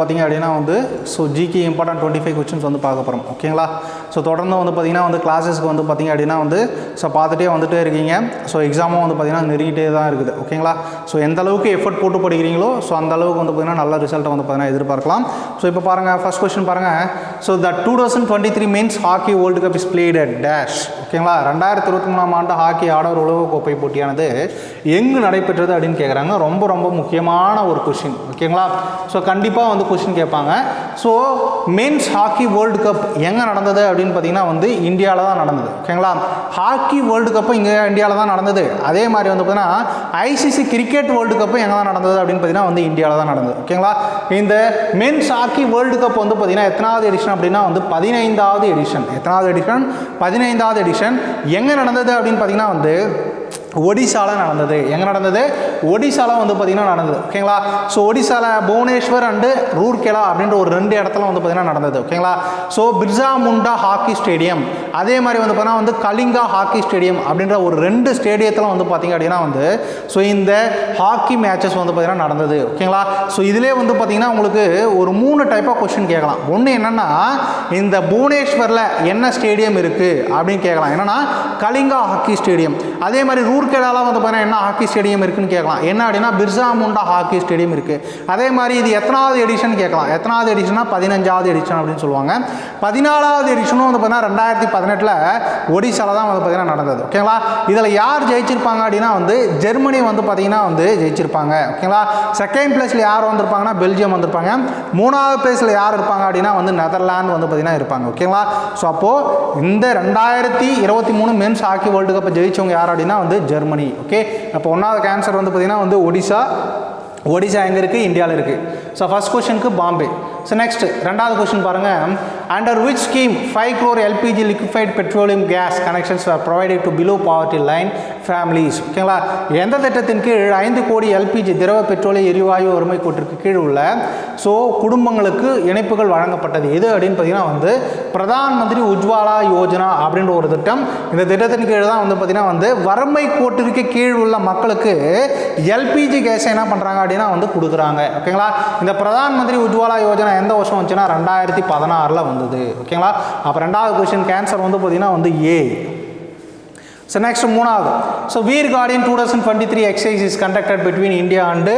பார்த்திங்க அப்படின்னா வந்து so GK important twenty five questions வந்து பார்க்க போகிறோம் ஓகேங்களா ஸோ தொடர்ந்து வந்து பார்த்திங்கன்னா வந்து கிளாஸஸ்க்கு வந்து பார்த்திங்க அப்படின்னா வந்து ஸோ பார்த்துட்டே வந்துட்டே இருக்கீங்க. ஸோ எக்ஸாமும் வந்து பார்த்திங்கன்னா நெருங்கிட்டே தான் இருக்குது. ஓகேங்களா ஸோ எந்த அளவுக்கு எஃபர்ட் போட்டு படிக்கிறீங்களோ ஸோ அந்த அளவுக்கு வந்து பார்த்திங்கன்னா நல்ல ரிசல்ட்டை வந்து பார்த்திங்கன்னா எதிர்பார்க்கலாம். ஸோ இப்போ பாருங்கள் ஃபஸ்ட் கொஸ்டின் பாருங்கள் so the two thousand twenty three means hockey world cup is played at dash ஓகேங்களா ரெண்டாயிரத்தி இருபத்தி மூணாம் ஆண்டு ஹாக்கி ஆடவர் உலகக்கோப்பை போட்டியானது எங்கு நடைபெற்றது அப்படின்னு கேட்குறாங்க ரொம்ப ரொம்ப முக்கியமான ஒரு கொஷின் ஓகேங்களா ஸோ கண்டிப்பாக வந்து கொஷின் கேட்பாங்க. So men's hockey world cup எங்கே நடந்தது அப்படின்னு பார்த்தீங்கன்னா வந்து இந்தியாவில் தான் நடந்தது. ஓகேங்களா ஹாக்கி வேர்ல்டு கப்பு இங்கே இந்தியாவில் தான் நடந்தது. அதே மாதிரி வந்து பார்த்தீங்கன்னா ஐசிசி கிரிக்கெட் வேர்ல்டு கப்பு எங்கே தான் நடந்தது அப்படின்னு பார்த்தீங்கன்னா வந்து இந்தியாவில் தான் நடந்தது. ஓகேங்களா இந்த மென்ஸ் ஹாக்கி வேர்ல்டு கப் வந்து பார்த்தீங்கன்னா எத்தனாவது எடிஷன் அப்படின்னா வந்து பதினைந்தாவது எடிஷன் எத்தனாவது எடிஷன் பதினைந்தாவது எடிஷன் எங்கே நடந்தது அப்படின்னு பார்த்தீங்கன்னா வந்து ஒடிசாவில் நடந்தது. எங்கே நடந்தது? ஒடிசாவில் வந்து பார்த்திங்கன்னா நடந்தது. ஓகேங்களா ஸோ ஒடிசாவில் புவனேஸ்வர் அண்டு ரூர்கேலா அப்படின்ற ஒரு ரெண்டு இடத்துல வந்து பார்த்திங்கன்னா நடந்தது. ஓகேங்களா so Birsa Munda hockey stadium. அதே மாதிரி வந்து பார்த்தீங்கன்னா வந்து கலிங்கா ஹாக்கி ஸ்டேடியம் அப்படின்ற ஒரு ரெண்டு ஸ்டேடியத்தில் வந்து பார்த்திங்க அப்படின்னா வந்து ஸோ இந்த ஹாக்கி மேட்சஸ் வந்து பார்த்திங்கன்னா நடந்தது. ஓகேங்களா ஸோ இதிலே வந்து பார்த்திங்கன்னா உங்களுக்கு ஒரு மூணு டைப் ஆஃப் கொஷின் கேட்கலாம். ஒன்று என்னென்னா இந்த புவனேஸ்வரில் என்ன ஸ்டேடியம் இருக்குது அப்படின்னு கேட்கலாம். என்னென்னா கலிங்கா ஹாக்கி ஸ்டேடியம். அதே மாதிரி ரூர்கேடாவில் வந்து பார்த்தீங்கன்னா என்ன ஹாக்கி ஸ்டேடியம் இருக்குன்னு கேட்கலாம். என்ன அப்படின்னா பிர்சா முண்டா ஹாக்கி ஸ்டேடியம் இருக்குது அதே மாதிரி இது எத்தனாவது எடிஷன் கேட்கலாம். எத்தனாவது எடிஷனா பதினஞ்சாவது எடிஷன் அப்படின்னு சொல்லுவாங்க. பதினாலாவது எடிஷனும் வந்து பார்த்தீங்கன்னா ரெண்டாயிரத்தி பதினெட்டில் ஒடிசாவில் தான் வந்து பார்த்தீங்கன்னா நடந்தது. ஓகேங்களா இதில் யார் ஜெயிச்சிருப்பாங்க அப்படின்னா வந்து ஜெர்மனி வந்து பார்த்தீங்கன்னா வந்து ஜெயிச்சிருப்பாங்க. ஓகேங்களா செகண்ட் பிளேஸில் யார் வந்திருப்பாங்கன்னா பெல்ஜியம் வந்திருப்பாங்க. மூணாவது பிளேஸில் யார் இருப்பாங்க அப்படின்னா வந்து நெதர்லாந்து வந்து பார்த்தீங்கன்னா இருப்பாங்க. ஓகேங்களா ஸோ அப்போது இந்த ரெண்டாயிரத்தி இருபத்தி மூணு மென்ஸ் ஹாக்கி வேர்ல்டு கப்பை ஜெயிச்சவங்க யார் அப்படின்னா வந்து ஜெர்மனி ஓகே அப்போ ஒன்றாவது கேன்சர் வந்து பார்த்திங்கன்னா வந்து ஒடிசா ஒடிசா எங்கே இருக்குது இந்தியாவில் இருக்குது ஸோ ஃபஸ்ட் கொஷனுக்கு பாம்பே. ஸோ நெக்ஸ்ட் ரெண்டாவது கொஸ்டின் பாருங்கள் under which scheme five crore LPG liquefied petroleum gas connections are provided to below poverty line families ஓகேங்களா எந்த திட்டத்தின் கீழ் ஐந்து கோடி எல்பிஜி திரவ பெட்ரோலிய எரிவாயு வறுமை கோட்டிற்கு கீழ் உள்ள ஸோ குடும்பங்களுக்கு இணைப்புகள் வழங்கப்பட்டது எது அப்படின்னு பார்த்தீங்கன்னா வந்து பிரதான் மந்திரி உஜ்வாலா யோஜனா அப்படின்ற ஒரு திட்டம். இந்த திட்டத்தின் கீழ் தான் வந்து பார்த்தீங்கன்னா வந்து வறுமை கோட்டிற்கு கீழ் உள்ள மக்களுக்கு எல்பிஜி கேஸை என்ன பண்ணுறாங்க அப்படின்னா வந்து கொடுக்குறாங்க. ஓகேங்களா இந்த பிரதான் மந்திரி உஜ்வாலா யோஜனா எந்த வருஷம் வந்துச்சுன்னா ரெண்டாயிரத்தி பதினாறில் வந்தது. ஓகேங்களா? அப்போ ரெண்டாவது கொஸ்டின் கேன்சர் வந்து பார்த்திங்கன்னா வந்து ஏ ஸோ next மூணாவது. So Veer guardian two thousand twenty three exercise is conducted between India and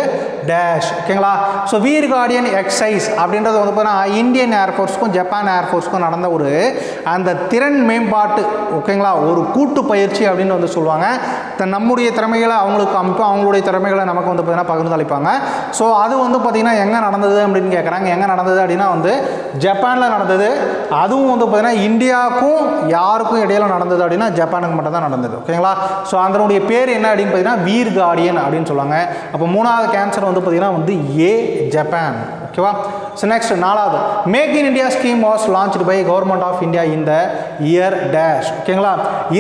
dash ஓகேங்களா ஸோ வீர் கார்டியன் எக்ஸசைஸ் அப்படின்றது வந்து பார்த்தீங்கன்னா இந்தியன் ஏர்ஃபோர்ஸ்க்கும் ஜப்பான் ஏர்ஃபோர்ஸ்க்கும் நடந்த ஒரு அந்த திறன் மேம்பாட்டு ஓகேங்களா ஒரு கூட்டு பயிற்சி அப்படின்னு வந்து சொல்லுவாங்க. த- நம்முடைய திறமைகளை அவங்களுக்கு அமைப்போம் அவங்களுடைய திறமைகளை நமக்கு வந்து பார்த்தீங்கன்னா பகிர்ந்து அளிப்பாங்க. ஸோ அது வந்து பார்த்திங்கன்னா எங்கே நடந்தது அப்படின்னு கேட்குறாங்க எங்கே நடந்தது அப்படின்னா வந்து ஜப்பானில் நடந்தது. அதுவும் வந்து பார்த்திங்கன்னா இந்தியாவுக்கும் யாருக்கும் இடையில நடந்தது அப்படின்னா ஜப்பானுக்கு மட்டும் தான் நடந்தது. ஓகேங்களா ஸோ அதனுடைய பேர் என்ன அப்படின்னு பார்த்தீங்கன்னா வீர் கார்டியன் அப்படின்னு சொல்லுவாங்க. அப்போ மூணாவது கேன்சர் வந்து பார்த்திங்கன்னா வந்து ஏ ஜப்பான் ஓகேவா ஸோ நெக்ஸ்ட் நாலாவது. Make in India scheme was launched by government of India in the year dash ஓகேங்களா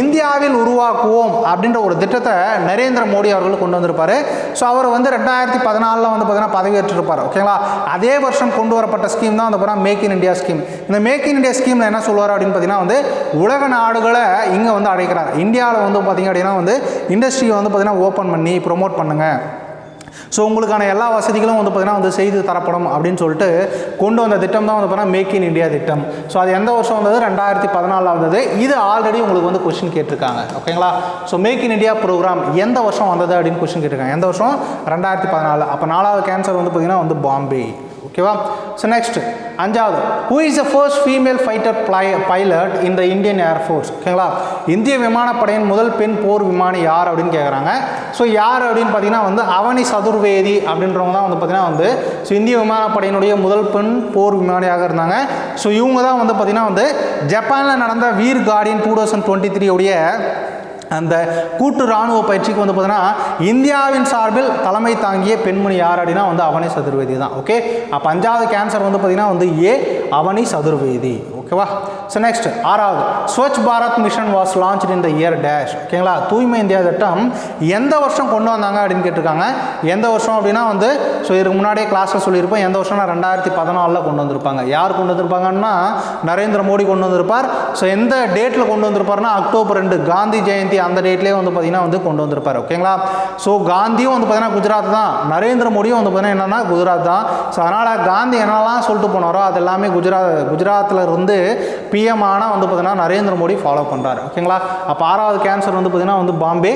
இந்தியாவில் உருவாக்குவோம் அப்படின்ற ஒரு திட்டத்தை நரேந்திர மோடி அவர்கள் கொண்டு வந்திருப்பார். ஸோ அவர் வந்து ரெண்டாயிரத்தி பதினாலில் வந்து பார்த்தீங்கன்னா பதவியேற்றிருப்பார். ஓகேங்களா அதே வருஷம் கொண்டு வரப்பட்ட ஸ்கீம் தான் வந்து பார்த்தீங்கன்னா மேக் இன் இந்தியா ஸ்கீம் இந்த மேக் இன் இந்தியா ஸ்கீமில் என்ன சொல்லுவார் அப்படின்னு பார்த்தீங்கன்னா வந்து உலக நாடுகளை இங்கே வந்து அழைக்கிறார் இந்தியாவில் வந்து பார்த்தீங்க அப்படின்னா வந்து இண்டஸ்ட்ரியை வந்து பார்த்தீங்கன்னா ஓப்பன் பண்ணி ப்ரொமோட் பண்ணுங்கள் ஸோ உங்களுக்கான எல்லா வசதிகளும் வந்து பார்த்தீங்கன்னா வந்து செய்து தரப்படும் அப்படின்னு சொல்லிட்டு கொண்டு வந்த திட்டம் தான் வந்து பார்த்தீங்கன்னா மேக் இன் இண்டியா திட்டம். ஸோ அது எந்த வருஷம் வந்தது? ரெண்டாயிரத்தி பதினாலில் வந்தது இது ஆல்ரெடி உங்களுக்கு வந்து கொஸ்டின் கேட்டிருக்காங்க. ஓகேங்களா so make in India program எந்த வருஷம் வந்தது அப்படின்னு கொஸ்டின் கேட்டிருக்காங்க. எந்த வருஷம்? ரெண்டாயிரத்தி பதினாலு. அப்போ நாலாவது கேன்சர் வந்து பார்த்தீங்கன்னா வந்து பாம்பே ஓகேவா? ஸோ நெக்ஸ்ட் அஞ்சாவது. Who is the first female fighter fly pilot in the Indian air force ஓகேங்களா? இந்திய விமானப்படையின் முதல் பெண் போர் விமானி யார் அப்படின்னு கேட்குறாங்க ஸோ யார் அப்படின்னு பார்த்தீங்கன்னா வந்து அவனி சதுர்வேதி அப்படின்றவங்க தான் வந்து பார்த்தீங்கன்னா வந்து ஸோ இந்திய விமானப்படையினுடைய முதல் பெண் போர் விமானியாக இருந்தாங்க. ஸோ இவங்க தான் வந்து பார்த்தீங்கன்னா வந்து ஜப்பானில் நடந்த Veer guardian two thousand twenty three உடைய அந்த கூட்டு இராணுவ பயிற்சிக்கு வந்து பார்த்தீங்கன்னா இந்தியாவின் சார்பில் தலைமை தாங்கிய பெண்மணி யார் அப்படின்னா வந்து அவனி சதுர்வேதி தான் ஓகே அப்போ அஞ்சாவது கேன்சர் வந்து பார்த்தீங்கன்னா வந்து ஏ அவனி சதுர்வேதி ஓகேவா ஸோ நெக்ஸ்ட் ஆறாவது. Swachh Bharat mission was launch in the year dash ஓகேங்களா தூய்மை இந்தியா திட்டம் எந்த வருஷம் கொண்டு வந்தாங்க அப்படின்னு கேட்டிருக்காங்க. எந்த வருஷம் அப்படின்னா வந்து ஸோ இதுக்கு முன்னாடியே கிளாஸில் சொல்லியிருப்போம். எந்த வருஷம்னா ரெண்டாயிரத்தி பதினாலில் கொண்டு வந்திருப்பாங்க. யார் கொண்டு வந்திருப்பாங்கன்னா நரேந்திர மோடி கொண்டு வந்திருப்பார். ஸோ எந்த டேட்டில் கொண்டு வந்திருப்பாருன்னா அக்டோபர் ரெண்டு காந்தி ஜெயந்தி அந்த டேட்லேயே வந்து பார்த்தீங்கன்னா வந்து கொண்டு வந்திருப்பார். ஓகேங்களா ஸோ காந்தியும் வந்து பார்த்தீங்கன்னா குஜராத் தான். நரேந்திர மோடியும் வந்து பார்த்தீங்கன்னா என்னென்னா குஜராத் தான். ஸோ அதனால் காந்தி என்னெல்லாம் சொல்லிட்டு போனாரோ அது எல்லாமே குஜராத் குஜராத்தில் இருந்து பிஎம் ஆனால் வந்து பார்த்தீங்கன்னா நரேந்திர மோடி ஃபாலோ பண்ணுறாரு ஓகேங்களா? அப்போ ஆறாவது கேன்சர் வந்து பார்த்தீங்கன்னா வந்து Bombay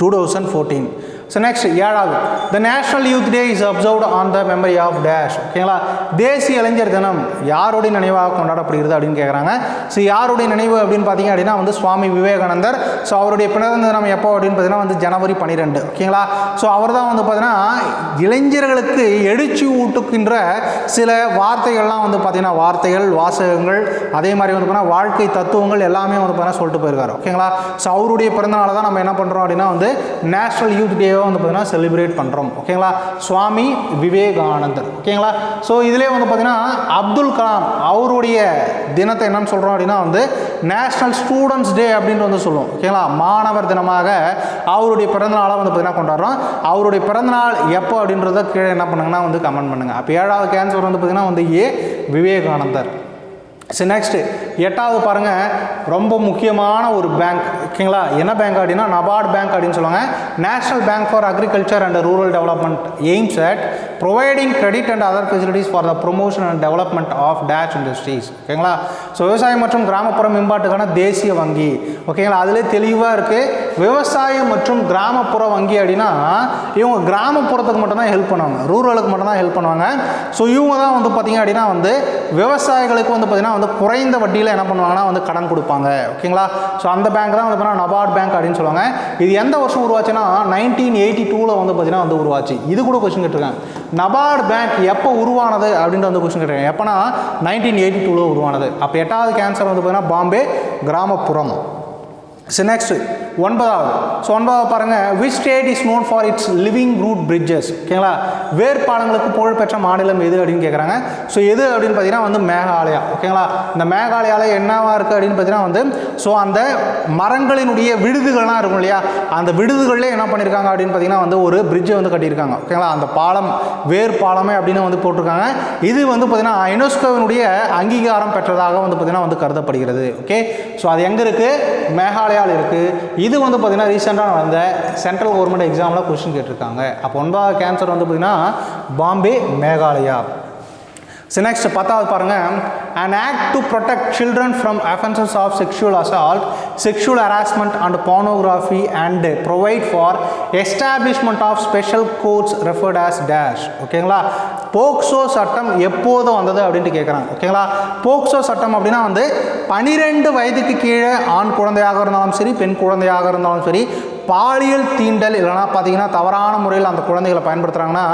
two thousand fourteen so next ஏழாவது. The national youth day is observed on the memory of dash ஓகேங்களா தேசிய இளைஞர் தினம் யாருடைய நினைவாக கொண்டாடப்படுகிறது அப்படின்னு கேட்குறாங்க ஸோ யாருடைய நினைவு அப்படின்னு பார்த்தீங்க அப்படின்னா வந்து சுவாமி விவேகானந்தர். ஸோ அவருடைய பிறந்த தினம் எப்போ அப்படின்னு பார்த்தீங்கன்னா வந்து ஜனவரி பன்னிரெண்டு. ஓகேங்களா ஸோ அவர் தான் வந்து பார்த்தீங்கன்னா இளைஞர்களுக்கு எழுச்சி ஊட்டுக்கின்ற சில வார்த்தைகள்லாம் வந்து பார்த்தீங்கன்னா வார்த்தைகள் வாசகங்கள் அதே மாதிரி வந்து பார்த்தீங்கன்னா வாழ்க்கை தத்துவங்கள் எல்லாமே வந்து பார்த்தீங்கன்னா சொல்லிட்டு போயிருக்காரு. ஓகேங்களா ஸோ அவருடைய பிறந்தநாளை தான் நம்ம என்ன பண்ணுறோம் அப்படின்னா வந்து நேஷனல் யூத் டே டேவை வந்து பார்த்தீங்கன்னா செலிப்ரேட் பண்ணுறோம் ஓகேங்களா சுவாமி விவேகானந்தர். ஓகேங்களா ஸோ இதிலே வந்து பார்த்திங்கன்னா அப்துல் கலாம் அவருடைய தினத்தை என்னென்னு சொல்கிறோம் அப்படின்னா வந்து நேஷ்னல் ஸ்டூடெண்ட்ஸ் டே அப்படின்ட்டு வந்து சொல்லுவோம். ஓகேங்களா மாணவர் தினமாக அவருடைய பிறந்தநாளாக வந்து பார்த்தீங்கன்னா கொண்டாடுறோம். அவருடைய பிறந்தநாள் எப்போ அப்படின்றத கீழே என்ன பண்ணுங்கன்னா வந்து கமெண்ட் பண்ணுங்கள் அப்போ ஏழாவது கேன்சர் வந்து பார்த்திங்கன்னா வந்து ஏ விவேகானந்தர். சரி நெக்ஸ்ட்டு எட்டாவது பாருங்கள் ரொம்ப முக்கியமான ஒரு பேங்க் ஓகேங்களா என்ன பேங்க் அப்படின்னா நபார்டு பேங்க் அப்படின்னு சொல்லுவாங்க. National bank for agriculture and rural development aims at providing credit and other facilities for the promotion and development of dash industries ஓகேங்களா ஸோ விவசாயம் மற்றும் கிராமப்புற மேம்பாட்டுக்கான தேசிய வங்கி. ஓகேங்களா அதிலே தெளிவாக இருக்குது விவசாயம் மற்றும் கிராமப்புற வங்கி அப்படின்னா இவங்க கிராமப்புறத்துக்கு மட்டும்தான் ஹெல்ப் பண்ணுவாங்க. ரூரலுக்கு மட்டும்தான் ஹெல்ப் பண்ணுவாங்க. ஸோ இவங்க தான் வந்து பார்த்திங்க அப்படின்னா வந்து விவசாயிகளுக்கு வந்து பார்த்திங்கன்னா வந்து குறைந்த வட்டியில் என்ன பண்ணுவாங்கன்னா வந்து கடன் கொடுப்பாங்க. ஓகேங்களா ஸோ அந்த பேங்க் தான் வந்து பார்த்தீங்கன்னா நபார்ட் பேங்க் அப்படின்னு சொல்லுவாங்க. இது எந்த வருஷம் உருவாச்சுன்னா நைன்டீன் எயிட்டி டூவில் வந்து பார்த்தீங்கன்னா வந்து உருவாச்சு. இது கூட கொஸ்டின் கேட்டிருக்காங்க நபார்டு பேங்க் எப்போ உருவானது அப்படின்ட்டு வந்து கொஸ்டின் கேட்டிருக்காங்க. எப்போனா நைன்டீன் எயிட்டி டூவில் உருவானது. அப்போ எட்டாவது கேன்சர் வந்து பார்த்தீங்கன்னா பாம்பே கிராமப்புறம். ஸோ நெக்ஸ்ட்டு ஒன்பதாவது. ஸோ ஒன்பதாவது பாருங்கள் which state is known for its living root bridges ஓகேங்களா? வேர்பாலங்களுக்கு புகழ்பெற்ற மாநிலம் எது அப்படின்னு கேட்குறாங்க ஸோ எது அப்படின்னு பார்த்தீங்கன்னா வந்து மேகாலயா. ஓகேங்களா? இந்த மேகாலயாவில் என்னவாக இருக்குது அப்படின்னு பார்த்தீங்கன்னா வந்து ஸோ அந்த மரங்களினுடைய விடுதுகள்லாம் இருக்கும் இல்லையா? அந்த விடுதுகளில் என்ன பண்ணியிருக்காங்க அப்படின்னு பார்த்தீங்கன்னா வந்து ஒரு பிரிட்ஜை வந்து கட்டியிருக்காங்க. ஓகேங்களா? அந்த பாலம் வேர் பாலமே அப்படின்னு வந்து போட்டிருக்காங்க. இது வந்து பார்த்தீங்கன்னா யுனெஸ்கோவினுடைய அங்கீகாரம் பெற்றதாக வந்து பார்த்தீங்கன்னா வந்து கருதப்படுகிறது. ஓகே? ஸோ அது எங்கே இருக்குது மேகாலயாவில் இருக்குது இது வந்து பார்த்தீங்கன்னா ரீசெண்டாக வந்த சென்ட்ரல் கவர்மெண்ட் எக்ஸாமில் கொஸ்டின் கேட்டிருக்காங்க. அப்போ ஒன்பதாவது கேன்சர் வந்து பார்த்தீங்கன்னா பாம்பே மேகாலயா. ஸோ நெக்ஸ்ட் பத்தாவது பாருங்க and act to protect children from offences of sexual assault sexual harassment and pornography and provide for establishment of special courts referred as dash ஓகேங்களா போக்சோ சட்டம் எப்போதும் வந்தது அப்படின்ட்டு கேட்குறாங்க ஓகேங்களா போக்சோ சட்டம் அப்படின்னா வந்து பனிரெண்டு வயதுக்கு கீழே ஆண் குழந்தையாக இருந்தாலும் சரி பெண் குழந்தையாக இருந்தாலும் சரி பாலியல் தீண்டல் இல்லைனா பார்த்தீங்கன்னா தவறான முறையில் அந்த குழந்தைகளை பயன்படுத்துகிறாங்கன்னா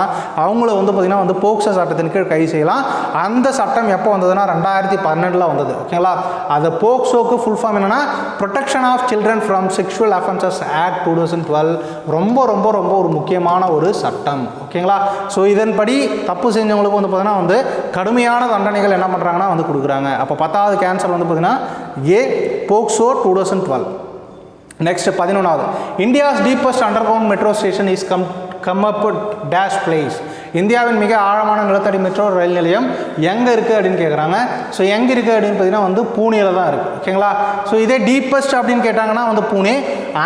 அவங்கள வந்து பார்த்திங்கன்னா வந்து போக்சோ சட்டத்தின் கீழ் கைது செய்யலாம். அந்த சட்டம் எப்போ வந்ததுன்னா ரெண்டாயிரத்தி பன்னெண்டில் வந்தது. ஓகேங்களா அந்த போக்சோக்கு ஃபுல் ஃபார்ம் என்னென்னா protection of children from sexual offences act two thousand twelve ரொம்ப ரொம்ப ரொம்ப ஒரு முக்கியமான ஒரு சட்டம். ஓகேங்களா ஸோ இதன்படி தப்பு செஞ்சவங்களுக்கு வந்து பார்த்தீங்கன்னா வந்து கடுமையான தண்டனைகள் என்ன பண்ணுறாங்கன்னா வந்து கொடுக்குறாங்க. அப்போ பத்தாவது கேன்சர் வந்து பார்த்தீங்கன்னா A POCSO two thousand twelve next பதினொன்றாவது India's deepest underground metro station is come come up dash place இந்தியாவின் மிக ஆழமான நிலத்தடி மெட்ரோ ரயில் நிலையம் எங்கே இருக்குது அப்படின்னு கேட்குறாங்க ஸோ எங்கே இருக்குது அப்படின்னு பார்த்தீங்கன்னா வந்து பூனேல தான் இருக்குது ஓகேங்களா ஸோ இதே டீப்பஸ்ட் அப்படின்னு கேட்டாங்கன்னா வந்து பூனே.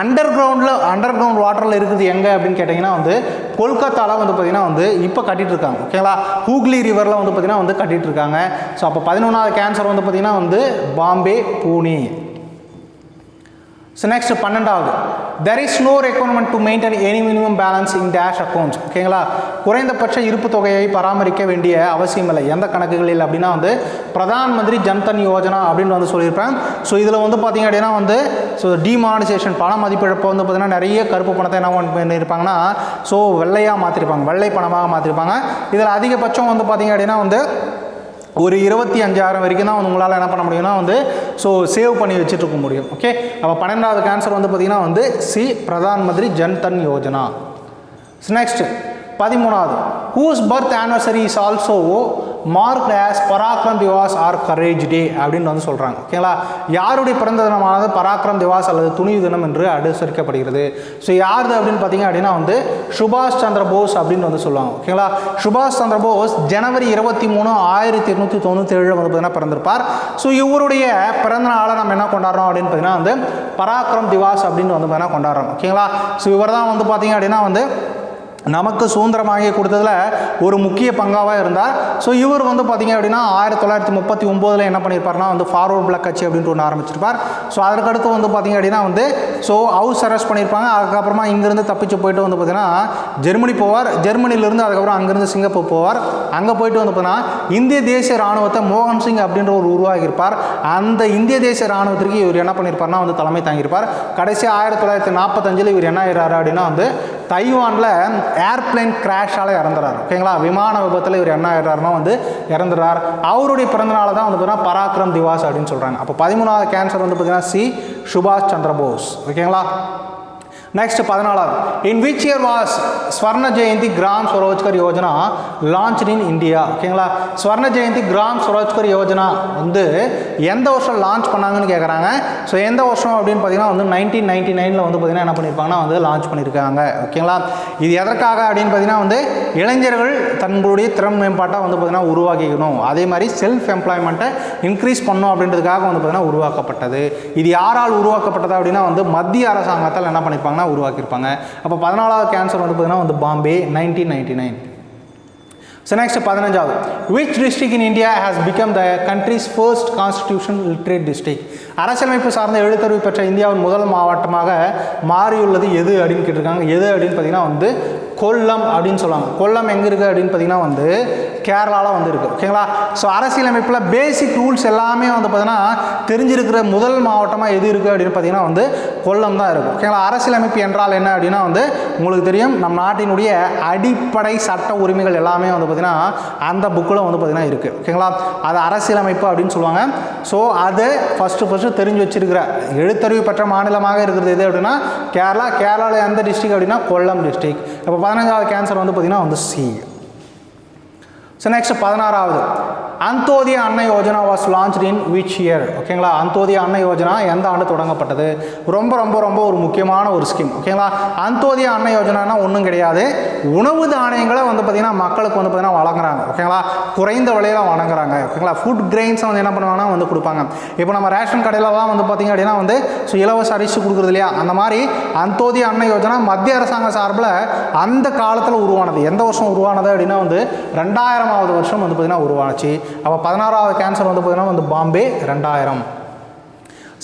அண்டர் கிரவுண்டில் அண்டர் கிரவுண்ட் வாட்டரில் இருக்குது எங்கே அப்படின்னு கேட்டிங்கன்னா வந்து கொல்கத்தாவில் வந்து பார்த்திங்கன்னா வந்து இப்போ கட்டிகிட்டு இருக்காங்க. ஓகேங்களா ஹூக்லி ரிவரில் வந்து பார்த்திங்கன்னா வந்து கட்டிட்டு இருக்காங்க. ஸோ அப்போ பதினொன்றாவது கேன்சர் வந்து பார்த்திங்கன்னா வந்து பாம்பே பூனே. ஸோ நெக்ஸ்ட் பன்னெண்டாவது. There is no requirement to maintain any minimum balance in dash accounts ஓகேங்களா குறைந்தபட்ச இருப்பு தொகையை பராமரிக்க வேண்டிய அவசியம் இல்லை. எந்த கணக்குகளில் அப்படின்னா வந்து பிரதான் மந்திரி ஜன்தன் யோஜனா அப்படின்னு வந்து சொல்லியிருப்பேன் ஸோ இதில் வந்து பார்த்தீங்க அப்படின்னா வந்து ஸோ டிமானிசேஷன் பண மதிப்பிழப்பை வந்து பார்த்திங்கன்னா நிறைய கருப்பு பணத்தை என்ன பண்ணியிருப்பாங்கன்னா ஸோ வெள்ளையாக மாற்றிருப்பாங்க வெள்ளை பணமாக மாற்றிருப்பாங்க இதில் அதிகபட்சம் வந்து பார்த்தீங்க அப்படின்னா வந்து ஒரு இருபத்தி அஞ்சாயிரம் வரைக்கும் தான் வந்து உங்களால் என்ன பண்ண முடியும்னா வந்து ஸோ சேவ் பண்ணி வச்சுட்டு இருக்க முடியும் ஓகே அப்போ பன்னெண்டாவது கேன்சர் வந்து பார்த்திங்கன்னா வந்து சி பிரதான் மந்திரி ஜன் தன் யோஜனா. நெக்ஸ்ட்டு பதிமூணாவது. Whose birth anniversary is also mark as Parakram Diwas or courage day அப்படின்னு வந்து சொல்கிறாங்க ஓகேங்களா யாருடைய பிறந்த தினமானது பராக்ரம் திவாஸ் அல்லது துணிவு தினம் என்று அனுசரிக்கப்படுகிறது? ஸோ யார் அப்படின்னு பார்த்தீங்க அப்படின்னா வந்து சுபாஷ் சந்திர போஸ் அப்படின்னு வந்து சொல்லுவாங்க. ஓகேங்களா சுபாஷ் சந்திர போஸ் ஜனவரி இருபத்தி மூணு ஆயிரத்தி எட்நூற்றி தொண்ணூற்றி ஏழு வந்து பார்த்தீங்கன்னா பிறந்திருப்பார். ஸோ இவருடைய பிறந்த நாளை நம்ம என்ன கொண்டாடுறோம் அப்படின்னு பார்த்தீங்கன்னா வந்து பராக்ரம் திவாஸ் அப்படின்னு வந்து பார்த்தீங்கன்னா கொண்டாடுறோம். ஓகேங்களா ஸோ இவர் தான் வந்து பார்த்தீங்க அப்படின்னா வந்து நமக்கு சுதந்திரம் வாங்கி ஒரு முக்கிய பங்காக இருந்தார் ஸோ இவர் வந்து பார்த்தீங்க அப்படின்னா ஆயிரத்தி தொள்ளாயிரத்தி முப்பத்தி ஒம்போதில் என்ன பண்ணியிருப்பார்னா வந்து ஃபார்வர்ட் பிளாக் கட்சி அப்படின்ட்டு ஒன்று ஆரம்பிச்சிருப்பார். ஸோ அதற்கடுத்து வந்து பார்த்தீங்க அப்படின்னா வந்து ஸோ ஹவுஸ் அரெஸ்ட் பண்ணியிருப்பாங்க அதுக்கப்புறமா இங்கேருந்து தப்பிச்சு போயிட்டு வந்து பார்த்திங்கன்னா ஜெர்மனி போவார். ஜெர்மனிலேருந்து அதுக்கப்புறம் அங்கேருந்து சிங்கப்பூர் போவார். அங்கே போயிட்டு வந்து பார்த்தீங்கன்னா இந்திய தேசிய ராணுவத்தை மோகன் சிங் அப்படின்ற ஒரு உருவாகியிருப்பார் அந்த இந்திய தேசிய ராணுவத்திற்கு இவர் என்ன பண்ணியிருப்பார்னா வந்து தலைமை தாங்கியிருப்பார். கடைசி ஆயிரத்தி தொள்ளாயிரத்தி நாற்பத்தஞ்சில் இவர் என்ன ஆகிறாரு அப்படின்னா வந்து தைவானில் ஏர்பிளைன் கிராஷால் இறந்துறாரு. ஓகேங்களா விமான விபத்தில் இவர் என்ன ஆயிடுறாருன்னா வந்து இறந்துறார் அவருடைய பிறந்தநாள் தான் வந்து பார்த்தீங்கன்னா பராக்ரம் திவாஸ் அப்படின்னு சொல்கிறாங்க அப்போ பதிமூணாவது கேன்சர் வந்து பார்த்தீங்கன்னா சி சுபாஷ் சந்திர போஸ். ஓகேங்களா நெக்ஸ்ட் பதினாலாவது. In which year was Swarna Jayanti Gram Swarozgar Yojana launch in India ஓகேங்களா ஸ்வர்ண ஜெயந்தி கிராம் ஸ்வரோஜ்கர் யோஜனா வந்து எந்த வருஷம் லான்ச் பண்ணாங்கன்னு கேட்குறாங்க ஸோ எந்த வருஷம் அப்படின்னு பார்த்தீங்கன்னா வந்து நைன்டீன் நைன்டி நைனில் வந்து பார்த்தீங்கன்னா என்ன பண்ணியிருப்பாங்கன்னா வந்து லான்ச் பண்ணியிருக்காங்க ஓகேங்களா இது எதற்காக அப்படின்னு பார்த்தீங்கன்னா வந்து இளைஞர்கள் தங்களுடைய திறன் மேம்பாட்டை வந்து பார்த்தீங்கன்னா உருவாக்கிக்கணும். அதே மாதிரி செல்ஃப் எம்ப்ளாய்மெண்ட்டை இன்க்ரீஸ் பண்ணும் அப்படின்றதுக்காக வந்து பார்த்தீங்கன்னா உருவாக்கப்பட்டது. இது யாரால் உருவாக்கப்பட்டது அப்படின்னா வந்து மத்திய அரசாங்கத்தால் என்ன பண்ணியிருப்பாங்கன்னா உருவாக்கியிருப்பாங்க. அப்போ பதினாலாவது கேன்சர் வந்து பார்த்தீங்கன்னா வந்து Bombay nineteen ninety nine so next பதினஞ்சாவது. Which district in India has become the country's first constitution literate district அரசியலமைப்பு சார்ந்த எழுத்தறிவு பெற்ற இந்தியாவின் முதல் மாவட்டமாக மாறியுள்ளது எது அப்படின்னு கேட்டிருக்காங்க. எது அப்படின்னு பார்த்தீங்கன்னா வந்து கொல்லம் அப்படின்னு சொல்லுவாங்க. கொல்லம் எங்கே இருக்குது அப்படின்னு பார்த்தீங்கன்னா வந்து கேரளாவில் வந்து இருக்குது ஓகேங்களா ஸோ அரசியலமைப்பில் பேசிக் ரூல்ஸ் எல்லாமே வந்து பார்த்தீங்கன்னா தெரிஞ்சிருக்கிற முதல் மாவட்டமாக எது இருக்குது அப்படின்னு பார்த்தீங்கன்னா வந்து கொல்லம் தான் இருக்கும் ஓகேங்களா அரசியலமைப்பு என்றால் என்ன அப்படின்னா வந்து உங்களுக்கு தெரியும் நம் நாட்டினுடைய அடிப்படை சட்ட உரிமைகள் எல்லாமே வந்து பார்த்திங்கன்னா அந்த புக்கில் வந்து பார்த்திங்கன்னா இருக்குது ஓகேங்களா அது அரசியலமைப்பு அப்படின்னு சொல்லுவாங்க. ஸோ அது ஃபஸ்ட்டு ஃபஸ்ட்டு தெரிஞ்சு வச்சிருக்கிற எழுத்தறிவு பெற்ற மாநிலமாக இருக்கிறது எது அப்படின்னா கேரளா. கேரளாவில் எந்த டிஸ்ட்ரிக் அப்படின்னா கொல்லம் டிஸ்ட்ரிக் இப்போ பதினஞ்சாவது கேன்சர் வந்து பார்த்தீங்கன்னா வந்து சி ஸோ நெக்ஸ்ட் பதினாறாவது. Antyodaya Anna Yojana was launch in which year ஓகேங்களா அந்தோதிய அன்ன யோஜனா எந்த ஆண்டு தொடங்கப்பட்டது? ரொம்ப ரொம்ப ரொம்ப ஒரு முக்கியமான ஒரு ஸ்கீம் ஓகேங்களா அந்தோதிய அன்ன யோஜனானா ஒன்றும் கிடையாது. உணவு தானியங்களை வந்து பார்த்திங்கன்னா மக்களுக்கு வந்து பார்த்திங்கன்னா வழங்குறாங்க. ஓகேங்களா குறைந்த விலையில் வழங்குறாங்க. ஓகேங்களா ஃபுட் கிரெயின்ஸை வந்து என்ன பண்ணுவாங்கன்னா வந்து கொடுப்பாங்க. இப்போ நம்ம ரேஷன் கடையிலலாம் வந்து பார்த்திங்க அப்படின்னா வந்து ஸோ இலவச அரிசி கொடுக்குறது இல்லையா? அந்த மாதிரி அந்தோதிய அன்ன யோஜனா மத்திய அரசாங்க சார்பில் அந்த காலத்தில் உருவானது. எந்த வருஷம் உருவானது அப்படின்னா வந்து ரெண்டாயிரமாவது வருஷம் வந்து பார்த்திங்கன்னா உருவானுச்சு அப்போ பதினாறாவது கேன்சர் வந்து பார்த்திங்கன்னா வந்து பாம்பே ரெண்டாயிரம்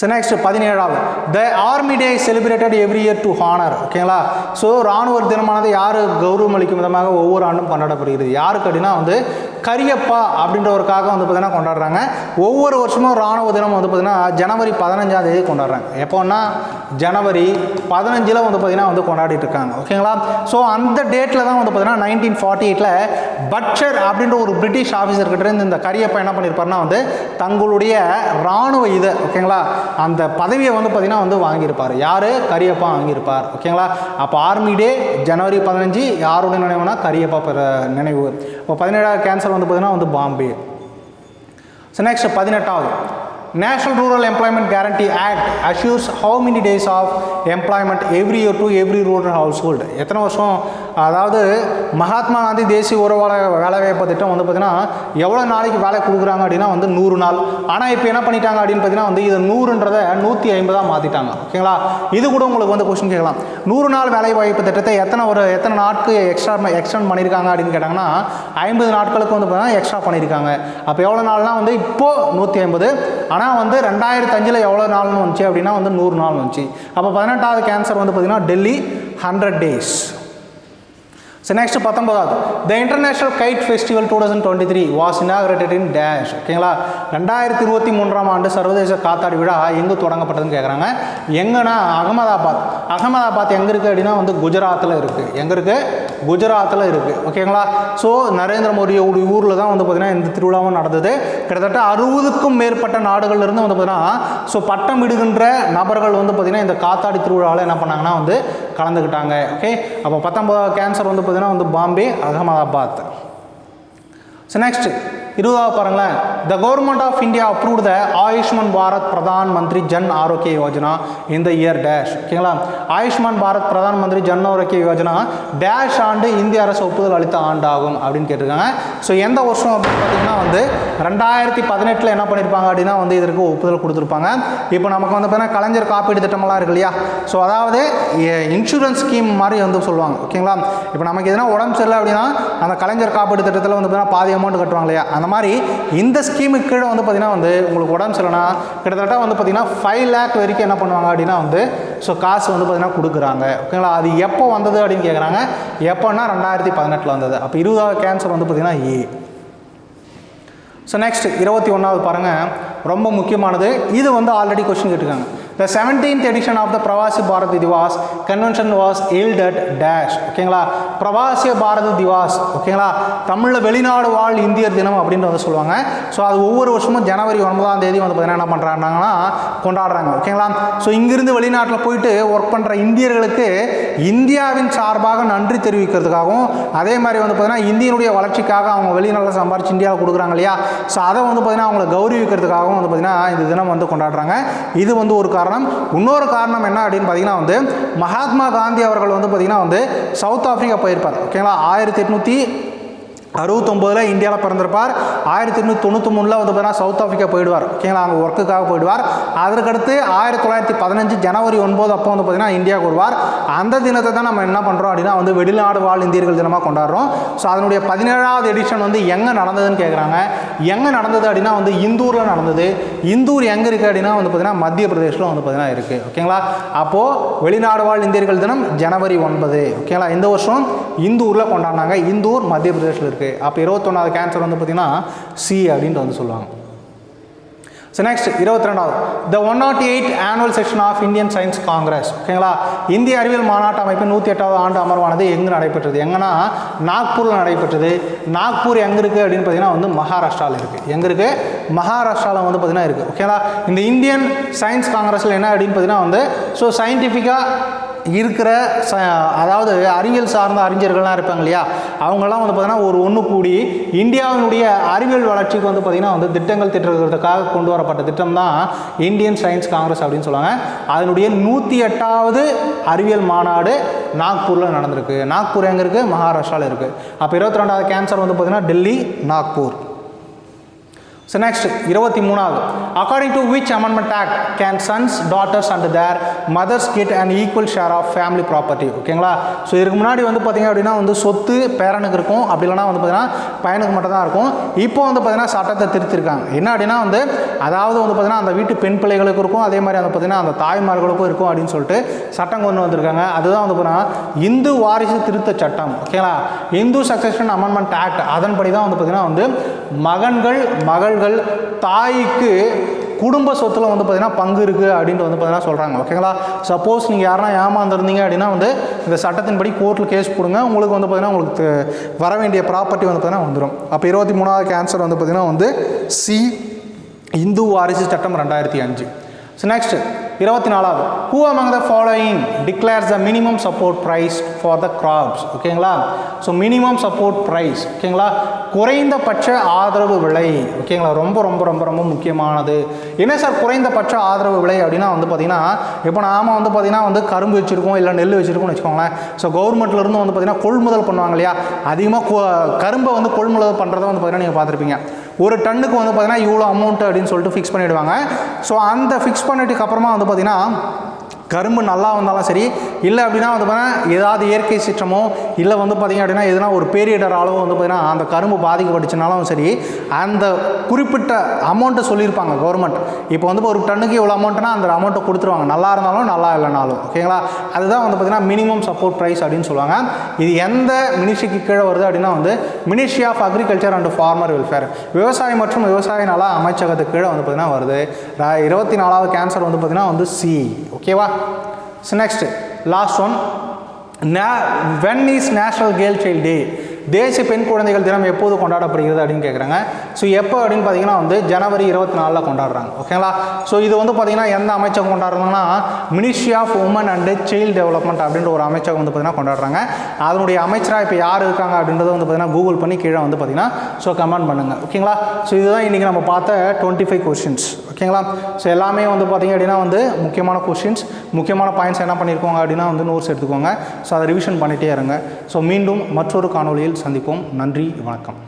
ஸோ நெக்ஸ்ட் பதினேழாவது. The army day celebrated every year to honour ஓகேங்களா ஸோ ராணுவ தினமானது யார் கௌரவம் அளிக்கும் விதமாக ஒவ்வொரு ஆண்டும் கொண்டாடப்படுகிறது. யாருக்கு அப்படின்னா வந்து கரியப்பா அப்படின்றவருக்காக வந்து பார்த்திங்கன்னா கொண்டாடுறாங்க. ஒவ்வொரு வருஷமும் ராணுவ தினம் வந்து பார்த்திங்கன்னா ஜனவரி பதினஞ்சாம் தேதி கொண்டாடுறாங்க. எப்போன்னா ஜனவரி பதினஞ்சில் வந்து பார்த்திங்கன்னா வந்து கொண்டாடிட்டு இருக்காங்க ஓகேங்களா? ஸோ அந்த டேட்டில் தான் வந்து பார்த்திங்கன்னா நைன்டீன் ஃபார்ட்டி எயிட்டில் பட்சர் அப்படின்ற ஒரு பிரிட்டிஷ் ஆஃபீஸர் இந்த கரியப்பா என்ன பண்ணியிருப்பாருன்னா வந்து தங்களுடைய ராணுவ இதை ஓகேங்களா? அந்த பதவியை வந்து பார்த்திங்கன்னா வந்து வாங்கியிருப்பார். யார்? கரியப்பா வாங்கியிருப்பார் ஓகேங்களா? அப்போ ஆர்மி டே ஜனவரி பதினஞ்சு யாருடைய நினைவுனா கரியப்பா பிற நினைவு. இப்போ பதினேழாவது கேன்சர் வந்து பார்த்திங்கன்னா வந்து பாம்பே ஸோ நெக்ஸ்ட் பதினெட்டாவது. National rural employment guarantee act assures how many days of employment every year to every rural household எத்தனை வருஷம்? அதாவது மகாத்மா காந்தி தேசிய உறவாள வேலைவாய்ப்பு திட்டம் வந்து பார்த்திங்கன்னா எவ்வளோ நாளைக்கு வேலை கொடுக்குறாங்க அப்படின்னா வந்து நூறு நாள். ஆனால் இப்போ என்ன பண்ணிட்டாங்க அப்படின்னு பார்த்தீங்கன்னா வந்து இது நூறுன்றதை நூற்றி ஐம்பதாக மாற்றிட்டாங்க ஓகேங்களா இது கூட உங்களுக்கு வந்து கொஸ்டின் கேட்கலாம். நூறு நாள் வேலை வாய்ப்பு திட்டத்தை எத்தனை ஒரு எத்தனை நாட்கு எக்ஸ்ட்ரா எக்ஸ்டெண்ட் பண்ணியிருக்காங்க அப்படின்னு கேட்டாங்கன்னா ஐம்பது நாட்களுக்கு வந்து பார்த்தீங்கன்னா எக்ஸ்ட்ரா பண்ணியிருக்காங்க அப்போ எவ்வளோ நாள்னால் வந்து இப்போது நூற்றி ஐம்பது ஆனால் வந்து ரெண்டாயிரத்தி அஞ்சில் எவ்வளோ நாள்னு வந்துச்சு அப்படின்னா வந்து நூறு நாள் வந்துச்சு. அப்போ பதினெட்டாவது கேன்சர் வந்து பார்த்திங்கன்னா Delhi hundred days so next பத்தொன்பதாவது the international kite festival two thousand twenty three was inaugurated in dash ஓகேங்களா ரெண்டாயிரத்தி இருபத்தி மூன்றாம் ஆண்டு சர்வதேச காத்தாடி விழா எங்கே தொடங்கப்பட்டதுன்னு கேட்குறாங்க எங்கன்னா அகமதாபாத். அகமதாபாத் எங்கே இருக்குது அப்படின்னா வந்து குஜராத்தில் இருக்குது எங்கே இருக்குது குஜராத்தில் இருக்குது ஓகேங்களா ஸோ நரேந்திர மோடியோட ஊரில் தான் வந்து பார்த்திங்கன்னா இந்த திருவிழாவும் நடந்தது. கிட்டத்தட்ட அறுபதுக்கும் மேற்பட்ட நாடுகள்ல இருந்து வந்து பார்த்திங்கன்னா ஸோ பட்டம் இடுகின்ற நபர்கள் வந்து பார்த்திங்கன்னா இந்த காத்தாடி திருவிழாவில் என்ன பண்ணாங்கன்னா வந்து கலந்துக்கிட்டாங்க ஓகே அப்போ பத்தொன்பதாவது கேன்சர் வந்து பார்த்திங்கன்னா வந்து பாம்பே அகமதாபாத். ஸோ நெக்ஸ்ட்டு இருபதாவது பாருங்களேன் the government of India approve the Ayushman Bharat Pradhan Mantri Jan Arogya Yojana இந்த இயர் டேஷ் ஓகேங்களா ஆயுஷ்மான் பாரத் பிரதான் மந்திரி ஜன் ஆரோக்கிய யோஜனா டேஷ் ஆண்டு இந்திய அரசு ஒப்புதல் அளித்த ஆண்டாகும் அப்படின்னு கேட்டிருக்காங்க. ஸோ எந்த வருஷம் அப்படின்னு பார்த்தீங்கன்னா வந்து ரெண்டாயிரத்தி பதினெட்டில் என்ன பண்ணியிருப்பாங்க அப்படின்னா வந்து இதற்கு ஒப்புதல் கொடுத்துருப்பாங்க. இப்போ நமக்கு வந்து பார்த்தீங்கன்னா கலைஞர் காப்பீடு திட்டமெல்லாம் இருக்கு இல்லையா? ஸோ அதாவது இன்சூரன்ஸ் ஸ்கீம் மாதிரி வந்து சொல்லுவாங்க. ஓகேங்களா இப்போ நமக்கு எதுனா உடம்பு சரியில்லை அப்படின்னா அந்த கலைஞர் காப்பீடு திட்டத்தில் வந்து பார்த்தீங்கன்னா பாதி அமௌண்ட் கட்டுவாங்க இல்லையா? அந்த மாதிரி இந்த ஸ்கீமுக்கு கீழே வந்து பார்த்தீங்கன்னா வந்து உங்களுக்கு உடம்பு சரியில்லைனா கிட்டத்தட்ட வந்து பார்த்தீங்கன்னா ஃபைவ் லேக் வரைக்கும் என்ன பண்ணுவாங்க அப்படின்னா வந்து ஸோ காசு வந்து பார்த்தீங்கன்னா கொடுக்குறாங்க. ஓகேங்களா அது எப்போ வந்தது அப்படின்னு கேட்குறாங்க எப்போன்னா ரெண்டாயிரத்தி பதினெட்டில் வந்தது. அப்போ இருபதாவது கேன்சர் வந்து பார்த்தீங்கன்னா ஏ ஸோ நெக்ஸ்ட் இருபத்தி ஒன்றாவது பாருங்கள் ரொம்ப முக்கியமானது. இது வந்து ஆல்ரெடி கொஸ்டின் கேட்டுருக்காங்க. The seventeenth edition of the Pravasi Bharati Divas convention was held at dash ஓகேங்களா பிரவாசிய பாரத திவாஸ் ஓகேங்களா தமிழில் வெளிநாடு வாழ் இந்தியர் தினம் அப்படின்னு வந்து சொல்லுவாங்க. ஸோ அது ஒவ்வொரு வருஷமும் ஜனவரி ஒன்பதாம் தேதி வந்து பார்த்தீங்கன்னா என்ன பண்ணுறாங்கன்னா கொண்டாடுறாங்க. ஓகேங்களா ஸோ இங்கிருந்து வெளிநாட்டில் போயிட்டு ஒர்க் பண்ணுற இந்தியர்களுக்கு இந்தியாவின் சார்பாக நன்றி தெரிவிக்கிறதுக்காகவும் அதே மாதிரி வந்து பார்த்தீங்கன்னா இந்தியனுடைய வளர்ச்சிக்காக அவங்க வெளிநாட்டில் சம்பாரிச்சு இந்தியாவில் கொடுக்குறாங்க இல்லையா? ஸோ அதை வந்து பார்த்தீங்கன்னா அவங்களை கௌரவிக்கிறதுக்காகவும் வந்து பார்த்தீங்கன்னா இந்த தினம் வந்து கொண்டாடுறாங்க. இது வந்து ஒரு காரணம். இன்னொரு காரணம் என்ன அப்படின்னு பார்த்தீங்கன்னா வந்து மகாத்மா காந்தி அவர்கள் வந்து பார்த்தீங்கன்னா வந்து சவுத் ஆஃப்ரிக்கா போயிருப்பார். ஓகேங்களா? ஆயிரத்தி எட்நூற்றி அறுபத்தொம்போதில் இந்தியாவில் பிறந்திருப்பார். ஆயிரத்தி எட்நூற்றி தொண்ணூற்றி மூணில் வந்து பார்த்தீங்கன்னா சவுத் ஆஃப்ரிக்கா போயிடுவார். ஓகேங்களா அங்கே ஒர்க்குக்காக போயிடுவார். அதற்கடுத்து ஆயிரத்தி தொள்ளாயிரத்தி பதினஞ்சு ஜனவரி ஒன்பது அப்போ வந்து பார்த்தீங்கன்னா இந்தியாவுக்கு வருவார். அந்த தினத்தை தான் நம்ம என்ன பண்ணுறோம் அப்படின்னா வந்து வெளிநாடு வாழ் இந்தியர்கள் தினமாக கொண்டாடுறோம். ஸோ அதனுடைய பதினேழாவது எடிஷன் வந்து எங்கே நடந்ததுன்னு கேட்குறாங்க எங்கே நடந்தது அப்படின்னா வந்து இந்தூரில் நடந்தது. இந்தூர் எங்கே இருக்குது அப்படின்னா வந்து பார்த்தீங்கன்னா மத்திய பிரதேஷில் வந்து பார்த்தீங்கன்னா இருக்குது ஓகேங்களா அப்போது வெளிநாடு வாழ் இந்தியர்கள் தினம் ஜனவரி ஒன்பது. ஓகேங்களா இந்த வருஷம் இந்தூரில் கொண்டாடினாங்க. இந்தூர் மத்திய பிரதேஷில் இருக்குது அப்போ இருபத்தொன்னாவது கேன்சர் வந்து பார்த்தீங்கன்னா சி அப்படின்ட்டு வந்து சொல்லுவாங்க. ஸோ நெக்ஸ்ட் இருபத்தி ரெண்டாவது the one naught eight annual section of Indian science congress ஓகேங்களா இந்திய அறிவியல் மாநாட்டு அமைப்பின் நூற்றி எட்டாவது ஆண்டு அமர்வானது எங்கே நடைபெற்றது? எங்கன்னா நாக்பூரில் நடைபெற்றது. நாக்பூர் எங்கே இருக்குது அப்படின்னு பார்த்தீங்கன்னா வந்து மகாராஷ்டிராவில் இருக்குது எங்கே இருக்குது மகாராஷ்டிராவில் வந்து பார்த்தீங்கன்னா இருக்குது ஓகேங்களா இந்த இந்தியன் சயின்ஸ் காங்கிரஸில் என்ன அப்படின்னு பார்த்தீங்கன்னா வந்து ஸோ சயின்டிஃபிக்காக இருக்கிற ச அதாவது அறிவியல் சார்ந்த அறிஞர்கள்லாம் இருப்பாங்க இல்லையா? அவங்கெல்லாம் வந்து பார்த்திங்கன்னா ஒரு ஒன்று கூடி இந்தியாவினுடைய அறிவியல் வளர்ச்சிக்கு வந்து பார்த்திங்கன்னா வந்து திட்டங்கள் திட்டுறதுக்காக கொண்டு வரப்பட்ட திட்டம் தான் இந்தியன் சயின்ஸ் காங்கிரஸ் அப்படின்னு சொல்லுவாங்க. அதனுடைய நூற்றி எட்டாவது அறிவியல் மாநாடு நாக்பூரில் நடந்திருக்கு. நாக்பூர் எங்கே இருக்குது மகாராஷ்டிராவில் இருக்குது அப்போ இருபத்தி ரெண்டாவது கேன்சர் வந்து பார்த்திங்கன்னா டெல்லி நாக்பூர். ஸோ நெக்ஸ்ட் இருபத்தி மூணாவது. According to which amendment act can sons daughters and their mothers get and equal share of family property ஓகேங்களா ஸோ இதுக்கு முன்னாடி வந்து பார்த்திங்க அப்படின்னா வந்து சொத்து பேரனுக்கு இருக்கும். அப்படி இல்லைனா வந்து பார்த்திங்கன்னா பையனுக்கு மட்டும் தான் இருக்கும். இப்போ வந்து பார்த்திங்கன்னா சட்டத்தை திருத்திருக்காங்க. என்ன அப்படின்னா வந்து அதாவது வந்து பார்த்திங்கன்னா அந்த வீட்டு பெண் பிள்ளைகளுக்கும் இருக்கும். அதே மாதிரி வந்து பார்த்தீங்கன்னா அந்த தாய்மார்களுக்கும் இருக்கும் அப்படின்னு சொல்லிட்டு சட்டம் கொண்டு வந்திருக்காங்க. அதுதான் வந்து பார்த்திங்கன்னா இந்து வாரிசு திருத்த சட்டம். ஓகேங்களா இந்து சக்சஷன் அமெண்ட்மெண்ட் ஆக்ட். அதன்படி தான் வந்து பார்த்திங்கன்னா வந்து மகன்கள் மகள் மகள்கள் தாய்க்கு குடும்ப சொத்துல வந்து பார்த்தீங்கன்னா பங்கு இருக்குது அப்படின்ட்டு வந்து பார்த்தீங்கன்னா சொல்கிறாங்க ஓகேங்களா சப்போஸ் நீங்கள் யாருன்னா ஏமாந்துருந்தீங்க அப்படின்னா வந்து இந்த சட்டத்தின்படி கோர்ட்டில் கேஸ் கொடுங்க. உங்களுக்கு வந்து பார்த்தீங்கன்னா உங்களுக்கு வர வேண்டிய ப்ராப்பர்ட்டி வந்து பார்த்தீங்கன்னா வந்துடும் அப்போ இருபத்தி மூணாவது கேன்சர் வந்து பார்த்தீங்கன்னா வந்து சி இந்து வாரிசு சட்டம் ரெண்டாயிரத்தி அஞ்சு. ஸோ நெக்ஸ்ட்டு இருபத்தி நாலாவது. Who among the following declares the minimum support price for the crops ஓகேங்களா ஸோ மினிமம் சப்போர்ட் ப்ரைஸ் ஓகேங்களா குறைந்தபட்ச ஆதரவு விலை ஓகேங்களா ரொம்ப ரொம்ப ரொம்ப ரொம்ப முக்கியமானது. என்ன சார் குறைந்தபட்ச ஆதரவு விலை அப்படின்னா வந்து பார்த்தீங்கன்னா இப்போ நாம வந்து பார்த்தீங்கன்னா வந்து கரும்பு வச்சுருக்கோம் இல்லை நெல் வச்சுருக்கோம்னு வச்சுக்கோங்களேன். ஸோ கவர்மெண்ட்லேருந்து வந்து பார்த்தீங்கன்னா கொள்முதல் பண்ணுவாங்க இல்லையா? அதிகமாக கரும்பை வந்து கொள்முதல் பண்ணுறதை வந்து பார்த்தீங்கன்னா நீங்கள் பார்த்துருப்பீங்க. ஒரு டன்னுக்கு வந்து பார்த்தீங்கன்னா இவ்வளோ அமௌண்ட் அப்படின்னு சொல்லிட்டு ஃபிக்ஸ் பண்ணிவிடுவாங்க ஸோ அந்த ஃபிக்ஸ் பண்ணிட்டுக்கு அப்புறமா வந்து பார்த்திங்கன்னா கரும்பு நல்லா வந்தாலும் சரி இல்லை அப்படின்னா வந்து பார்த்தீங்கன்னா ஏதாவது இயற்கை சீற்றமோ இல்லை வந்து பார்த்திங்க அப்படின்னா எதுனா ஒரு பேரிடர் அளவு வந்து பார்த்தீங்கன்னா அந்த கரும்பு பாதிக்கப்பட்டுச்சுனாலும் சரி அந்த குறிப்பிட்ட அமௌண்ட்டை சொல்லியிருப்பாங்க கவர்மெண்ட் இப்போ வந்து ஒரு டன்னுக்கு இவ்வளோ அமௌண்ட்னா அந்த அமௌண்ட்டை கொடுத்துருவாங்க. நல்லா இருந்தாலும் நல்லா இல்லைனாலும். ஓகேங்களா அதுதான் வந்து பார்த்திங்கன்னா மினிமம் சப்போர்ட் ப்ரைஸ் அப்படின்னு சொல்லுவாங்க. இது எந்த மினிஸ்ட்ரிக்கு கீழே வருது அப்படின்னா வந்து ministry of agriculture and farmer welfare விவசாயம் மற்றும் விவசாய நல அமைச்சகத்துக்கு கீழே வந்து பார்த்தீங்கன்னா வருது. இருபத்தி நாலாவது கேன்சர் வந்து பார்த்திங்கன்னா வந்து சி ஓகேவா ஸோ நெக்ஸ்ட் லாஸ்ட் ஒன் நே when is national girl child day தேசிய பெண் குழந்தைகள் தினம் எப்போது கொண்டாடப்படுகிறது அப்படின்னு கேட்குறாங்க ஸோ எப்போ அப்படின்னு பார்த்தீங்கன்னா வந்து ஜனவரி இருபத்தி நாலில் கொண்டாடுறாங்க ஓகேங்களா ஸோ இது வந்து பார்த்தீங்கன்னா எந்த அமைச்சகம் கொண்டாடுறாங்கன்னா ministry of women and child development அப்படின்ற ஒரு அமைச்சகம் வந்து பார்த்தீங்கன்னா கொண்டாடுறாங்க. அதனுடைய அமைச்சராக இப்போ யார் இருக்காங்க அப்படின்றத வந்து பார்த்தீங்கன்னா கூகுள் பண்ணி கீழே வந்து பார்த்தீங்கன்னா ஸோ கமெண்ட் பண்ணுங்கள் ஓகேங்களா ஸோ இதுதான் இன்றைக்கி நம்ம பார்த்த டுவெண்ட்டி ஃபைவ் கொஷின்ஸ் ஓகேங்களா? ஸோ எல்லாமே வந்து பார்த்திங்க அப்படின்னா வந்து முக்கியமான கொஷின்ஸ் முக்கியமான பாயிண்ட்ஸ் என்ன பண்ணியிருக்கோங்க அப்படின்னா வந்து நோட்ஸ் எடுத்துக்கோங்க. ஸோ அதை ரிவிஷன் பண்ணிகிட்டே இருங்க. ஸோ மீண்டும் மற்றொரு காணொளியில் சந்திப்போம். நன்றி வணக்கம்.